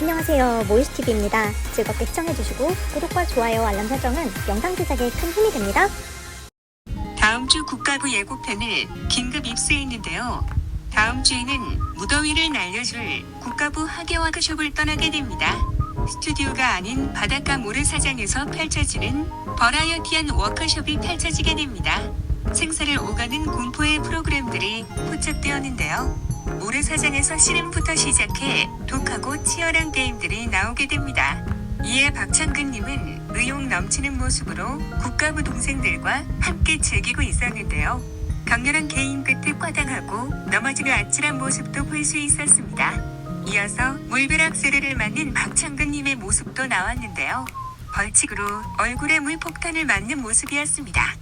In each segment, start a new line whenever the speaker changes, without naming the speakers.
안녕하세요. 모이스TV입니다. 즐겁게 시청해주시고 구독과 좋아요, 알람 설정은 영상 제작에 큰 힘이 됩니다.
다음 주 국가부 예고편을 긴급 입수했는데요. 다음 주에는 무더위를 날려줄 국가부 학예 워크숍을 떠나게 됩니다. 스튜디오가 아닌 바닷가 모래사장에서 펼쳐지는 버라이어티한 워크숍이 펼쳐지게 됩니다. 생사를 오가는 공포의 프로그램들이 포착되었는데요. 모래사장에서 씨름부터 시작해 독하고 치열한 게임들이 나오게 됩니다. 이에 박창근님은 의욕 넘치는 모습으로 국가부 동생들과 함께 즐기고 있었는데요. 강렬한 게임 끝에 과당하고 넘어지는 아찔한 모습도 볼 수 있었습니다. 이어서 물벼락 세례를 맞는 박창근님의 모습도 나왔는데요. 벌칙으로 얼굴에 물폭탄을 맞는 모습이었습니다.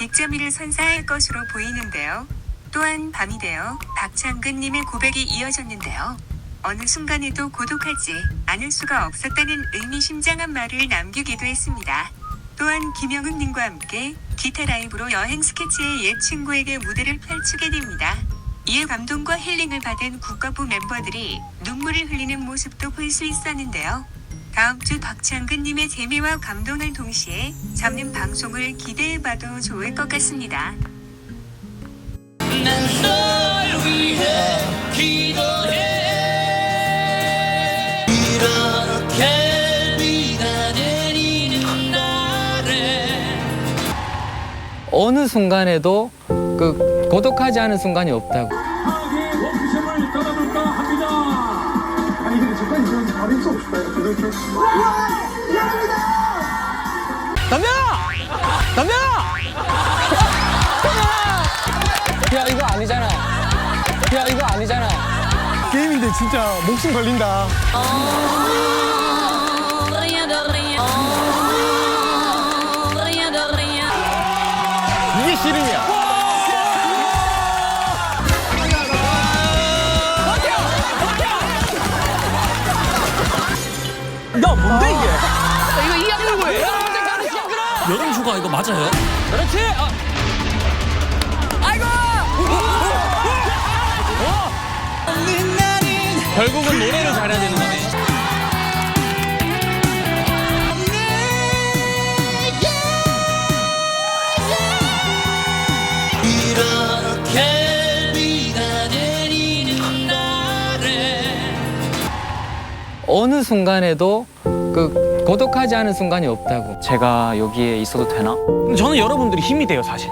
100점이를 선사할 것으로 보이는데요. 또한 밤이 되어 박창근님의 고백이 이어졌는데요. 어느 순간에도 고독하지 않을 수가 없었다는 의미심장한 말을 남기기도 했습니다. 또한 김영은님과 함께 기타 라이브로 여행 스케치의 옛 친구에게 무대를 펼치게 됩니다. 이에 감동과 힐링을 받은 국가부 멤버들이 눈물을 흘리는 모습도 볼 수 있었는데요. 다음 주 박창근님의 재미와 감동을 동시에 잡는 방송을 기대해봐도 좋을 것 같습니다.
어느 순간에도 그 고독하지 않은 순간이 없다고. 담배야! 담배야! 야 이거 아니잖아. 야 이거 아니잖아.
게임인데 진짜 목숨 걸린다.
이게 씨름이야. 뭔데 이게? 이거 이 악물고 해.
여름 휴가 이거 맞아요?
그렇지. 아. 아이고. 결국은 노래를 잘해야 되는 거네.
이렇게 비가 내리는 날에
어느 순간에도 그 고독하지 않은 순간이 없다고.
제가 여기에 있어도 되나?
저는 여러분들이 힘이 돼요 사실